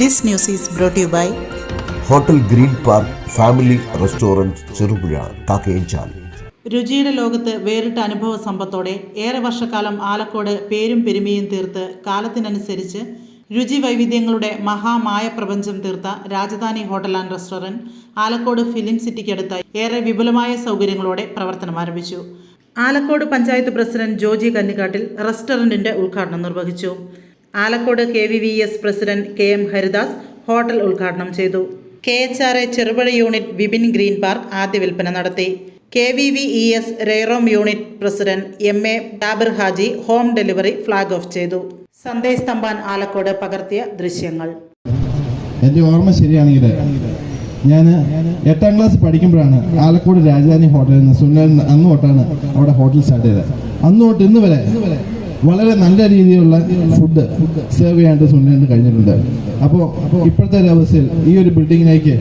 This news is brought you by by hotel Green Park family restaurant Cherupuzha Kakkayanchal രുചിയുടെ ലോകത്ത് വേറിട്ട അനുഭവ സമ്പത്തോടെ ഏറെ വർഷക്കാലം ആലക്കോട് പേരും പെരുമയും തീർത്ത് കാലത്തിനനുസരിച്ച് രുചി വൈവിധ്യങ്ങളുടെ മഹാമായ പ്രപഞ്ചം തീർത്ത Rajadhani hotel and restaurant Alakode film സിറ്റിക്കടുത്ത് ഏറെ വിപുലമായ സൗകര്യങ്ങളോടെ പ്രവർത്തനം ആരംഭിച്ചു. ആലക്കോട് പഞ്ചായത്ത് പ്രസിഡന്റ് ജോജി കന്നിക്കാട്ടിൽ റെസ്റ്റോറന്റിന്റെ ഉദ്ഘാടനം നിർവഹിച്ചു. Alakode K V V S president K M Haridas hotel ഉദ്ഘാടനം ചെയ്തു. K H R A Cherupuzha unit Vipin Green Park ആദ്യ വിൽപ്പന നടത്തി. K V V E S റെയ്റോം unit president M A Dabir Haji home delivery flag off ചെയ്തു. സന്ദേശ് തമ്പാൻ ആലക്കോട് പകർത്തിയ ദൃശ്യങ്ങൾ. എന്റെ ഓർമ്മ ശരിയാണെങ്കിൽ ഞാൻ എട്ടാം ക്ലാസ് പഠിക്കുമ്പോഴാണ് ആലക്കോട് രാജധാനി ഹോട്ടലിൽ നിന്ന് സുനിൽ അന്ന് തൊട്ടാണ് അവിടെ ഹോട്ടൽ സ്റ്റാർട്ട് ചെയ്തത്. അന്ന് തൊട്ട് ഇന്ന് വരെ വളരെ നല്ല രീതിയിലുള്ള ഫുഡ് സെർവ് ചെയ്യാനായിട്ട് സുനിലിന് കഴിഞ്ഞിട്ടുണ്ട്. അപ്പോൾ ഇപ്പോഴത്തെ ഒരു അവസ്ഥയിൽ ഈ ഒരു ബിൽഡിങ്ങിലേക്ക്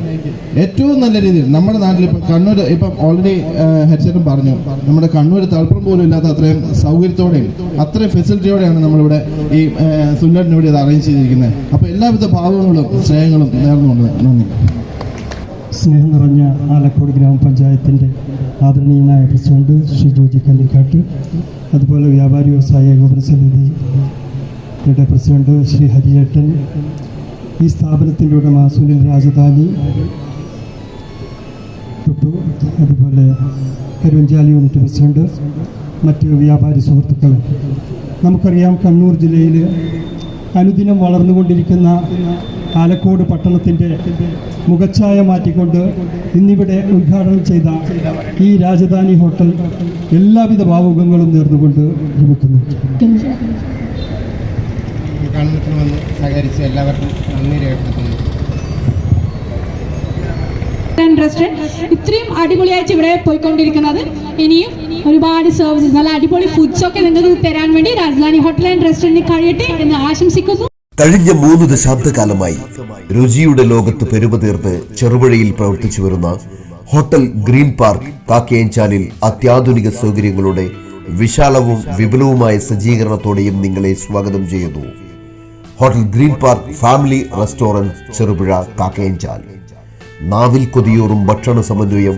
ഏറ്റവും നല്ല രീതിയിൽ നമ്മുടെ നാട്ടിൽ ഇപ്പം കണ്ണൂർ ഇപ്പം ഓൾറെഡി ഹരിച്ചേട്ടൻ പറഞ്ഞു നമ്മുടെ കണ്ണൂർ തളപ്പം പോലും ഇല്ലാത്ത അത്രയും സൗകര്യത്തോടെയും അത്രയും ഫെസിലിറ്റിയോടെയാണ് നമ്മളിവിടെ ഈ സുനിലിന് ഇവിടെ ഇത് അറേഞ്ച് ചെയ്തിരിക്കുന്നത്. അപ്പോൾ എല്ലാവിധ ഭാവങ്ങളും സ്നേഹങ്ങളും നേർന്നുകൊണ്ട് നന്ദി. സ്നേഹം നിറഞ്ഞ ആലക്കോട് ഗ്രാമപഞ്ചായത്തിന്റെ ആദരണീയനായ പ്രസിഡന്റ് ശ്രീ ജോജി കല്ലിക്കാട്ട് അതുപോലെ വ്യാപാരി വ്യവസായ ഏകോപന സമിതിയുടെ പ്രസിഡന്റ് ശ്രീ ഹരിയേട്ടൻ ഈ സ്ഥാപനത്തിന്റെ ഉടമ സുനിൽ രാജധാനി തൊട്ടു അതുപോലെ കരുവഞ്ചാലി യൂണിറ്റ് പ്രസിഡന്റ് മറ്റ് വ്യാപാരി സുഹൃത്തുക്കൾ നമുക്കറിയാം കണ്ണൂർ ജില്ലയിൽ അനുദിനം വളർന്നുകൊണ്ടിരിക്കുന്ന ആലക്കോട് പട്ടണത്തിന്റെ മുഖച്ഛായ മാറ്റിക്കൊണ്ട് ഇന്നിവിടെ ഉദ്ഘാടനം ചെയ്ത ഈ രാജധാനി ഹോട്ടൽ എല്ലാവിധ ഭാവുകങ്ങളും നേർന്നുകൊണ്ട് നിർമ്മിക്കുന്നു. ഉദ്ഘാടനത്തിന് വന്ന് സഹകരിച്ച് എല്ലാവർക്കും നന്ദി രേഖപ്പെടുത്തുന്നു ഇത്രയും അടിപൊളിയായിട്ട് ഇവിടെ പോയിക്കൊണ്ടിരിക്കുന്നത്. ഇനിയും ഒരുപാട് സർവീസസ് നല്ല അടിപൊളി ഫുഡ്സ് ഒക്കെ നിങ്ങൾക്ക് തരാൻ വേണ്ടി രാജധാനി ഹോട്ടൽ ആൻഡ് റെസ്റ്റോറന്റ് കഴിയട്ടെ എന്ന് ആശംസിക്കുന്നു. കഴിഞ്ഞ മൂന്ന് ദശാബ്ദകാലമായി രുചിയുടെ ലോകത്ത് പെരുമതീർത്ത് ചെറുപുഴയിൽ പ്രവർത്തിച്ചു വരുന്ന ഹോട്ടൽ ഗ്രീൻ പാർക്ക് കാക്കയഞ്ചാലിൽ അത്യാധുനിക സൗകര്യങ്ങളുടെ വിശാലവും വിപുലവുമായ സജ്ജീകരണത്തോടെയും നിങ്ങളെ സ്വാഗതം ചെയ്യുന്നു. Hotel Green Park family restaurant Cherupuzha Kakkayanchal നാവിൽ കൊതിയൂറും ഭക്ഷണ സമന്വയം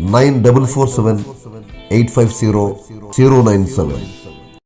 nine double four seven eight five zero zero nine seven